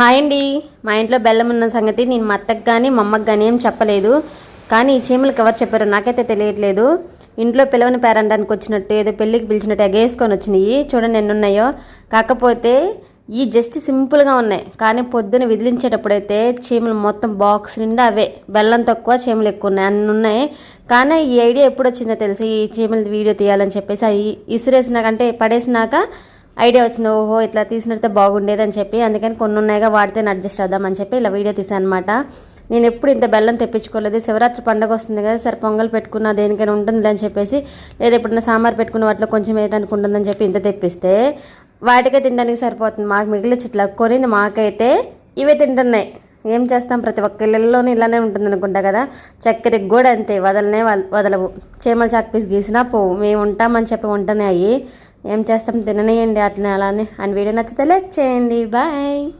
Hi అండి. మా ఇంట్లో బెల్లం ఉన్న సంగతి నేను మా అత్తకు కానీ మా అమ్మకు కానీ ఏం చెప్పలేదు. కానీ ఈ చీమలకు ఎవరు చెప్పారు నాకైతే తెలియట్లేదు. ఇంట్లో పిలవని పేరంటానికి వచ్చినట్టు ఏదో పెళ్ళికి పిలిచినట్టు ఎగేసుకొని వచ్చినాయి. చూడండి ఎన్ని ఉన్నాయో కాకపోతే ఈ జస్ట్ సింపుల్గా ఉన్నాయి. కానీ పొద్దున విదిలించేటప్పుడైతే చీమలు మొత్తం బాక్స్ నిండా అవే. బెల్లం తక్కువ చీమలు ఎక్కువ ఉన్నాయి. అన్నీ ఉన్నాయి. కానీ ఈ ఐడియా ఎప్పుడు వచ్చిందో తెలిసి? ఈ చీమల వీడియో తీయాలని చెప్పేసి. అవి ఇసురేసినాక అంటే పడేసినాక ఐడియా వచ్చింది ఓహో ఇట్లా తీసినట్టే బాగుండేది అని చెప్పి అందుకని కొన్ని ఉన్నాయిగా వాడితే అడ్జస్ట్ అవుదామని చెప్పి ఇలా వీడియో తీసాను అనమాట నేను ఎప్పుడు ఇంత బెల్లం తెప్పించుకోలేదు. శివరాత్రి పండుగ వస్తుంది కదా సరే పొంగల్ పెట్టుకున్న దేనికైనా ఉంటుంది అని చెప్పేసి లేదా ఎప్పుడైనా సాంబార్ పెట్టుకున్న వాటిలో కొంచెం వేయడానికి ఉంటుందని చెప్పి ఇంత తెప్పిస్తే వాటికే తినడానికి సరిపోతుంది. మాకు మిగిలిన చెట్ల కొనింది మాకైతే ఇవే తింటున్నాయి. ఏం చేస్తాం? ప్రతి ఒక్క ఇళ్ళల్లోనూ ఇలానే ఉంటుంది అనుకుంటా కదా. చక్కెరకి కూడా అంతే వదలనే వదలవు. చీమల చాక్ పీస్ గీసినా పోవు. మేము ఉంటామని చెప్పి ఉంటనే అయ్యి ఏం చేస్తాం? తిననేయండి అట్లనే అలానే. అని వీడియో నచ్చితే లైక్ చేయండి. బాయ్.